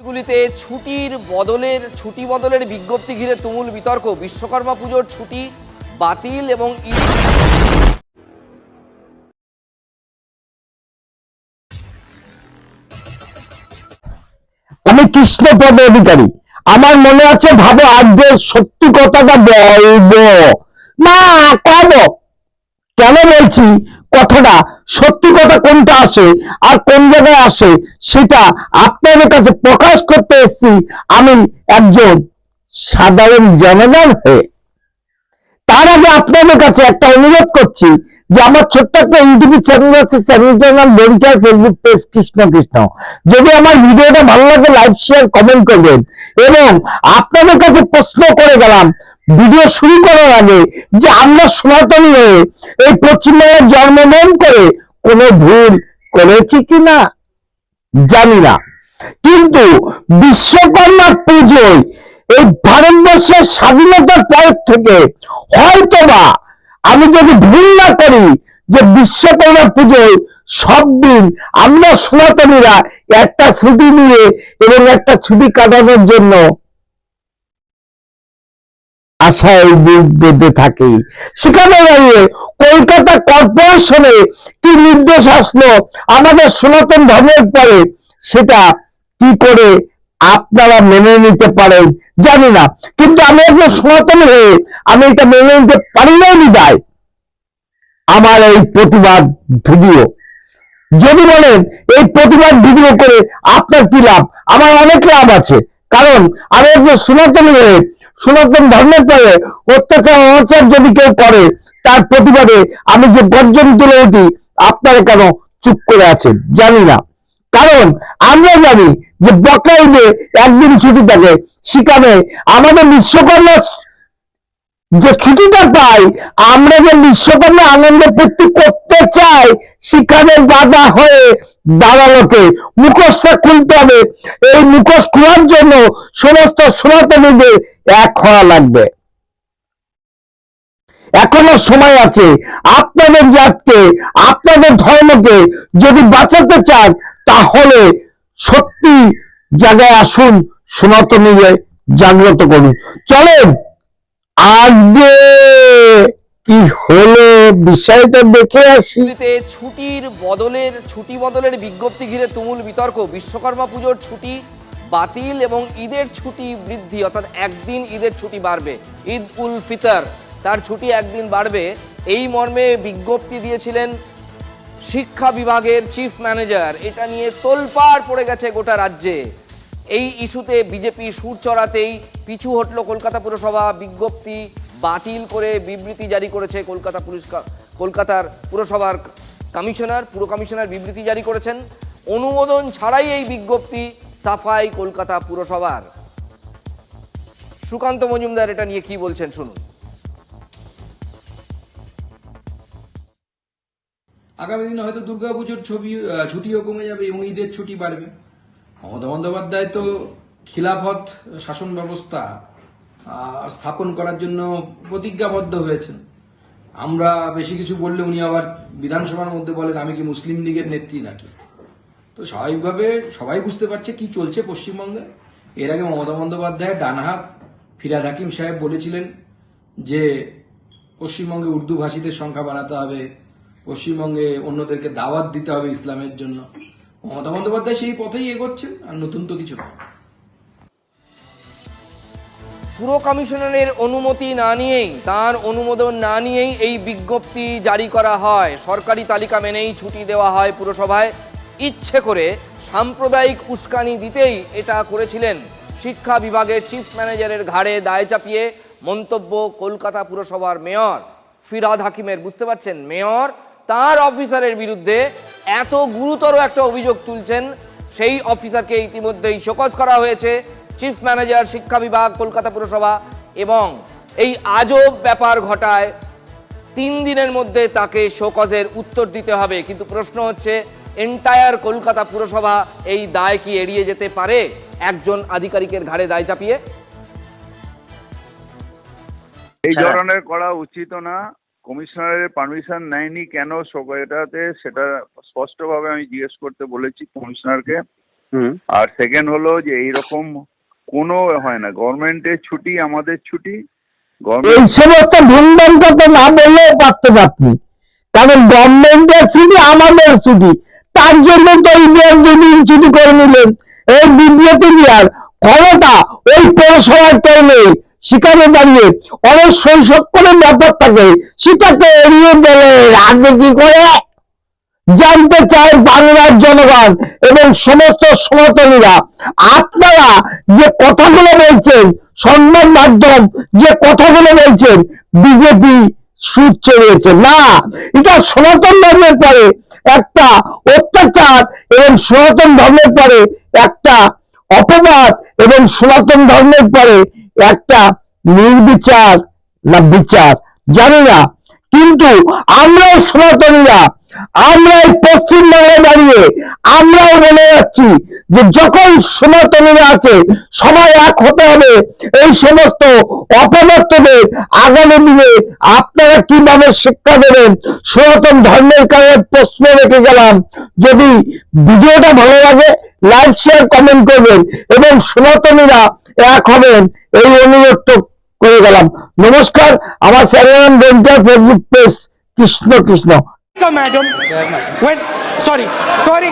গুলিতে ছুটির বদলের, ছুটি বদলের বিজ্ঞপ্তি ঘিরে তুমুল বিতর্ক। বিশ্বকর্মা পুজোর ছুটি বাতিল এবং আমি কৃষ্ণপদ অধিকারী। আমার মনে আছে ভাবো আজকে সত্যি কথাটা বলব। না কব কেন বলছি? কথাটা, সত্যি কথা কোনটা আসে আর কোন জায়গায় আসে, সেটা আপনাদের কাছে প্রকাশ করতে এসেছি আমি একজন সাধারণ জনগণ হয়ে। তার আগে আপনাদের কাছে একটা অনুরোধ করছি যে আমার ছোট্ট একটা ইউটিউব চ্যানেল আছে, চ্যানেলটার নাম বেরিকার ফেসবুক পেজ কৃষ্ণ কৃষ্ণ। যদি আমার ভিডিওটা ভালো লাগে লাইক শেয়ার কমেন্ট করবেন। এবং আপনাদের কাছে প্রশ্ন করে গেলাম ভিডিও শুরু করার আগে যে আমরা সনাতনী হয়ে এই পশ্চিমবঙ্গের জন্মগ্রহণ করে কোনো ভুল করেছি কিনা জানি না। কিন্তু বিশ্বকর্মা পুজোয় এই ভারতবর্ষের স্বাধীনতার পর থেকে হয়তোবা আমি যদি ভুল না করি যে বিশ্বকর্মা পুজোয় সব দিন আমরা সনাতনীরা একটা ছুটি নিয়ে এবং একটা ছুটি কাটানোর জন্য আশায় বুক বেঁধে থাকি। সেখানে দাঁড়িয়ে কলকাতা কর্পোরেশনে কি নির্দেশ আসলো, আমাদের সনাতন ধর্মের পরে সেটা কি করে আপনারা মেনে নিতে পারেন, জানি না। কিন্তু আমি একজন সনাতন হয়ে আমি এটা মেনে নিতে পারি না বিদায়। আমার এই প্রতিবাদ ভিডিও। যদি বলেন এই প্রতিবাদ ভিডিও করে আপনার কি লাভ? আমার অনেক লাভ আছে। কারণ আমি একজন সনাতন হয়ে সনাতন ধর্মের পরে অত্যাচার, অনাচার যদি কেউ করে, তার প্রতিবাদে আমি যে গর্জন তুলে উঠি, আপনারা কেন চুপ করে আছেন? জানি না। কারণ আমরা জানি যে বকাইলে একদিন ছুটি থাকে। সেখানে আমাদের বিশ্বকর্মা যে ছুটিটা পাই, আমরা যে বিশ্বকর্মা আনন্দ পূর্তি করতে চাই, সেখানে বাধা হয়ে দাঁড়ালোকে মুখোশটা খুলতে হবে। এই মুখোশ খোলার জন্য সমস্ত সনাতনীদের এক হওয়া লাগবে। এখনও সময় আছে। আপনাদের জাতকে, আপনাদের ধর্মকে যদি বাঁচাতে চান, তাহলে সত্যি জায়গায় আসুন, সনাতনীদের জাগ্রত করুন। চলেন আজকে কি হলো বিষয়টা দেখে আসি। ছুটির বদলের, ছুটি বদলের বিজ্ঞপ্তি ঘিরে তুমুল বিতর্ক। বিশ্বকর্মা পুজোর ছুটি বাতিল এবং ঈদের ছুটি বৃদ্ধি, অর্থাৎ একদিন ঈদের ছুটি বাড়বে। ঈদ উল ফিতর, তার ছুটি একদিন বাড়বে। এই মর্মে বিজ্ঞপ্তি দিয়েছিলেন শিক্ষা বিভাগের চিফ ম্যানেজার এটা নিয়ে তোলপাড় পড়ে গেছে গোটা রাজ্যে। এই ইস্যুতে বিজেপি সুর চড়াতেই পিছু হটল কলকাতা পুরসভা। বিজ্ঞপ্তি বাতিল করে বিবৃতি জারি করেছে কলকাতা পুলিশ কলকাতার পুরসভার কমিশনার। পুর কমিশনার বিবৃতি জারি করেছেন। অনুমোদন ছাড়াই এই বিজ্ঞপ্তি সাফাই কলকাতা পুরসভার। সুকান্ত মজুমদার, এটা নিয়ে কি বলছেন শুনুন। আগামী দিনে হয়তো দুর্গাপুজোর ছবি ছুটিও কমে যাবে এবং ঈদের ছুটি বাড়বে। মমতা বন্দ্যোপাধ্যায় তো খিলাফত শাসন ব্যবস্থা স্থাপন করার জন্য প্রতিজ্ঞাবদ্ধ হয়েছেন। আমরা বেশি কিছু বললে উনি আবার বিধানসভার মধ্যে বলেন, আমি কি মুসলিম লীগের নেত্রী নাকি? তো স্বাভাবিকভাবে সবাই বুঝতে পারছে কি চলছে পশ্চিমবঙ্গে। এর আগে মমতা বন্দ্যোপাধ্যায় ডানহাত ফিরাদ হাকিম সাহেব বলেছিলেন যে, পশ্চিমবঙ্গে উর্দু ভাষীদের সংখ্যা বাড়াতে হবে, পশ্চিমবঙ্গে অন্যদেরকে দাওয়াত দিতে হবে ইসলামের জন্য। মমতা বন্দ্যোপাধ্যায় সেই পথেই এগোচ্ছেন, আর নতুন তো কিছু নয়। পুর কমিশনারের অনুমতি না নিয়েই, তার অনুমোদন না নিয়েই এই বিজ্ঞপ্তি জারি করা হয়। সরকারি তালিকা মেনেই ছুটি দেওয়া হয় পুরসভায়। ইচ্ছে করে সাম্প্রদায়িক উস্কানি দিতেই এটা করেছিলেন। শিক্ষা বিভাগের চিফ ম্যানেজারের ঘাড়ে দায় চাপিয়ে মন্তব্য কলকাতা পুরসভার মেয়র ফিরাদ হাকিমের। বুঝতে পারছেন? মেয়র, তার অফিসারের বিরুদ্ধে এত গুরুতর একটা অভিযোগ তুলছেন সেই অফিসারকে ইতিমধ্যেই শোকজ করা হয়েছে চিফ ম্যানেজার শিক্ষা বিভাগ কলকাতা পুরসভা এবং এই আজব ব্যাপার ঘটায় তিন দিনের মধ্যে তাকে শোকজের উত্তর দিতে হবে। কিন্তু প্রশ্ন হচ্ছে এন্টায়ার কলকাতা পুরসভা এই দায় কি এড়িয়ে যেতে পারে? একজন আধিকারিকের ঘাড়ে দায় চাপিয়ে। এই হ্যাঁ। ধরনের করা উচিত না। কমিশনারের পারমিশন নেয়নি কেন? এটাতে সেটা স্পষ্টভাবে আমি জিজ্ঞেস করতে বলেছি কমিশনারকে। আর সেকেন্ড হলো যে এইরকম কোনো হয় না গভর্নমেন্টের ছুটি আমাদের ছুটি। এই সমস্ত কথা না বললেও পারতেন আপনি। কারণ গভর্নমেন্টের ছুটি আমাদের ছুটি। তার জন্য তো নিয়ম দুদিন ছুটি করে নিলেন। এই বিবৃতি দেওয়ার ক্ষমতা ওই পৌরসভার কেউ নেই। সেখানে দাঁড়িয়ে অনেক শৈশবকরের ব্যাপার থাকে। সেটাকে এড়িয়ে গেলে রাজনীতি করে? জানতে চায় বাংলার জনগণ এবং সমস্ত সনাতনীরা। আপনারা যে কথাগুলো বলছেন, সংবাদ মাধ্যম যে কথাগুলো বলছেন, বিজেপি সুদ চড়িয়েছে। না, এটা সনাতন ধর্মের পরে একটা অত্যাচার এবং সনাতন ধর্মের পরে একটা অপবাদ এবং সনাতন ধর্মের পরে একটা নির্বিচার না বিচার? জানি না। কিন্তু আমরাও সনাতনীরা, আমরা এই পশ্চিমবঙ্গে দাঁড়িয়ে আমরাও বলে যাচ্ছি যে যখন সনাতনীরা আছে, সবাই এক হতে হবে। এই সমস্ত অপমত্তদের আগামী দিনে আপনারা কীভাবে শিক্ষা দেবেন? সনাতন ধর্মের কারণে প্রশ্ন রেখে গেলাম। যদি ভিডিওটা ভালো লাগে লাইক শেয়ার কমেন্ট করবেন এবং সনাতনীরা এক হবেন। এই অনুরোধ করে গেলাম। নমস্কার, আমার channel venture Facebook page Krishna Krishna. Madam sorry sorry.